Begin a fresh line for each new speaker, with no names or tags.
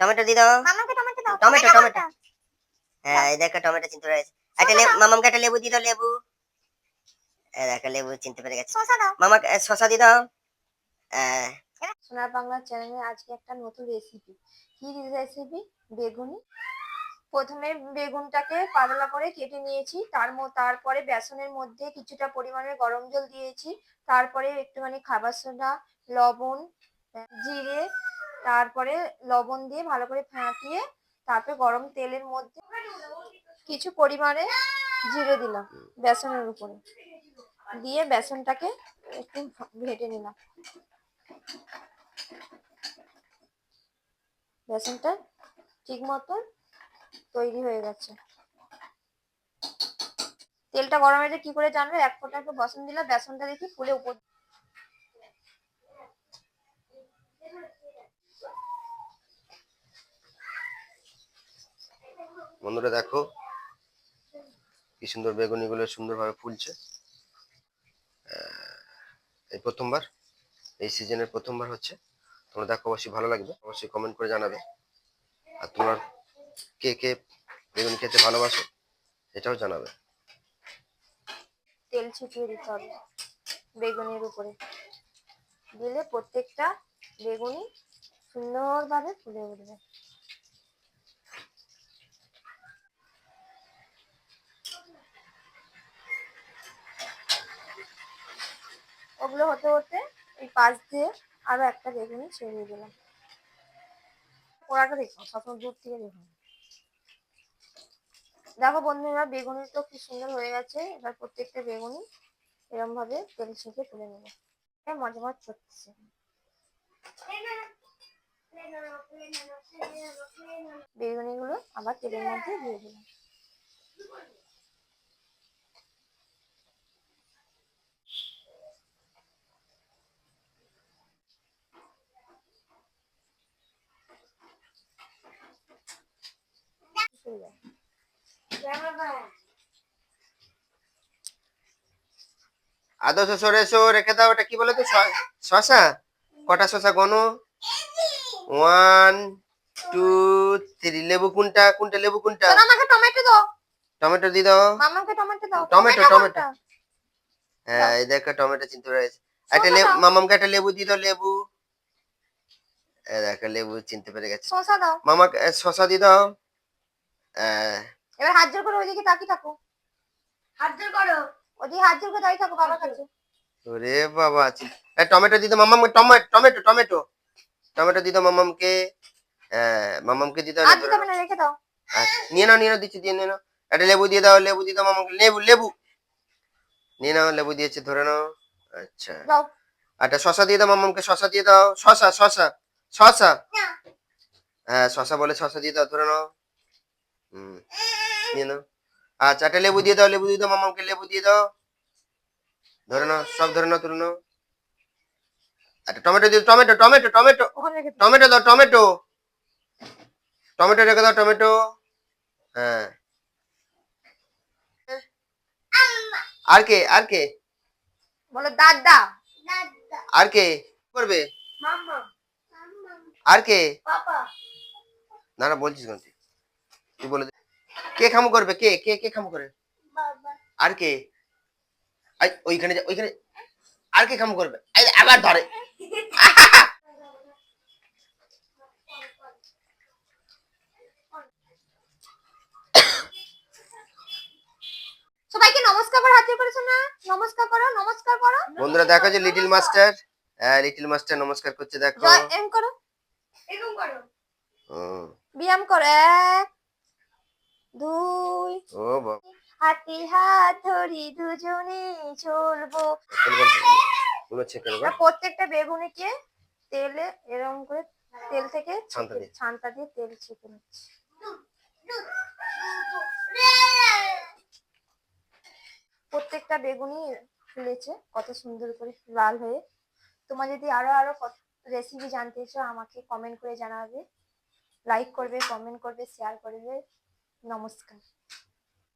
Tomato দিয়ে দাও।
মামাকে টমেটো দাও।
Tomato,
tomato.
টমেটো। হ্যাঁ এই দেখো টমেটো চিনতে পেরে গেছে। একটা লেবু মামামকে একটা লেবু দিয়ে দাও লেবু। এই দেখো লেবু চিনতে পেরে গেছে।
শসা দাও।
মামা শশা দিয়ে দাও। হ্যাঁ।
সোনার বাংলা চ্যানেলে আজকে একটা নতুন রেসিপি কি রেসিপি বেগুনি। প্রথমে বেগুনটাকে পাতলা করে কেটে নিয়েছি। তার তারপরে বেসনের মধ্যে কিছুটা পরিমাণে গরম জল দিয়েছি। তারপরে একটুখানি খাবার সোডা লবণ জিরে তারপরে লবণ দিয়ে ভালো করে ফাটিয়ে তারপরে গরম তেলের মধ্যে কিছু পরিমাণে জিরে দিলাম বেসনের উপরে। দিয়ে বেসনটাকে একটু ভেটে নিলাম। বেসনটা ঠিক মতন তৈরি হয়ে গেছে। তেলটা গরম হয়েছে কি করে জানবে? এক ফোঁটা একটু বেসন দিলে বেসনটা দেখি ফুলে উপর
বন্ধুরা দেখো কি সুন্দর বেগুনিগুলো সুন্দরভাবে ফুলছে। এই প্রথমবার, এই সিজনের প্রথমবার হচ্ছে। তোমরা দেখো, অবশ্যই ভালো লাগবে। অবশ্যই কমেন্ট করে জানাবে। আর তোমার কে কে বেগুনি খেতে ভালোবাসো এটাও জানাবে।
তেল ছিটিয়ে দিতে হবে বেগুনের উপরে। দিলে প্রত্যেকটা বেগুনি সুন্দরভাবে ফুলে উঠবে। ওগুলো হতে হতে এই পাশ দিয়ে আরও একটা বেগুনি ছড়িয়ে দিলাম। পোড়াটা দেখো, সবসময় দূর থেকে দেখো। দেখো বন্ধুরা, বেগুনি তো কি সুন্দর হয়ে গেছে। এবার প্রত্যেকটা বেগুনি এরকম ভাবে তেল ছেঁকে তুলে নেব। মজা মজা করতেছে বেগুনি গুলো আবার তেলের মধ্যে দিয়ে দিলাম। হয়ে যায়।
আদৌ সরে এসো রেখে দাও এটা কি বলে তো? শশা? কটা শশা গনো? ওয়ান টু থ্রি লেবু কোনটা? কোনটা লেবু কোনটা?
আমাকে টমেটো দাও।
টমেটো দিয়ে দাও।
মামাকে টমেটো দাও।
Tomato, tomato. হ্যাঁ এই দেখো টমেটো চিনতে পেরে গেছে। একটা লেবু
দাও।
মামামকে একটা লেবু দিয়ে দাও লেবু। এই দেখো লেবু চিনতে পেরে গেছে।
শসা দাও।
মামাকে শসা দিয়ে দাও।
এবার হাত জোর করে ওইদিকে তাকিয়ে থাকো।
হাত জোর করো।
ওদিকে হাত জোর করে দাঁড়িয়ে থাকো বাবার কাছে।
ওরে বাবা এ, টমেটো দিতে মামাম টমেটো টমেটো টমেটো। টমেটো দিতে মামামকে। হ্যাঁ মামামকে দিতে
হাত দিতে না রেখে দাও।
নিয়ে নাও নিয়ে নাও দিচ্ছি দিয়ে নিয়ে নাও। একটা লেবু দিয়ে দাও লেবু দিয়ে দাও মামাকে লেবু লেবু। নিয়ে নাও লেবু দিয়েছে ধরে নাও। আচ্ছা।
দাও।
একটা শশা দিয়ে দাও মামামকে শশা দিয়ে দাও। শশা শশা শশা। হ্যাঁ শশা বলে শশা দিয়ে দাও ধরে নাও। হুম নিয়ে নাও। আচ্ছা একটা লেবু দিয়ে দাও লেবু দিয়ে দাও মামামকে লেবু দিয়ে দাও। ধরে নাও সব ধরে নাও তুলে নাও। একটা টমেটো দিয়ে টমেটো টমেটো টমেটো। টমেটো দাও টমেটো। টমেটো রেখে দাও টমেটো। হ্যাঁ। আর কে আর কে?
বলো দাদা।
আর কে? করবে? আর কে? না না বলছিস কেন তুই? বলে কে খামু করবে? কে? কে কে খামু করে? আর কে? ওইখানে ওইখানে আর কে খামু করবে? আবার ধরে।
সবাইকে নমস্কার করে হাত করেছ না? নমস্কার করো নমস্কার করো।
বন্ধুরা দেখো যে লিটল মাস্টার হ্যাঁ লিটল মাস্টার নমস্কার করছে দেখো।
জয় এম করো।
এরকম করো।
ব্যায়াম করো এক দুই
ও বাবা।
হাতে হাত ধরি দুজনে চলবো। প্রত্যেকটা বেগুনিকে তেলে এরকম করে তেল থেকে
ছানটা দিয়ে।
ছানটা দিয়ে তেল ছেঁকে নিচ্ছি। প্রত্যেকটা বেগুনি ফুলেছে কত সুন্দর করে লাল হয়ে। তোমার যদি আরও আরও রেসিপি জানতে চাও আমাকে কমেন্ট করে জানাবে। লাইক করবে কমেন্ট করবে শেয়ার করবে। নমস্কার।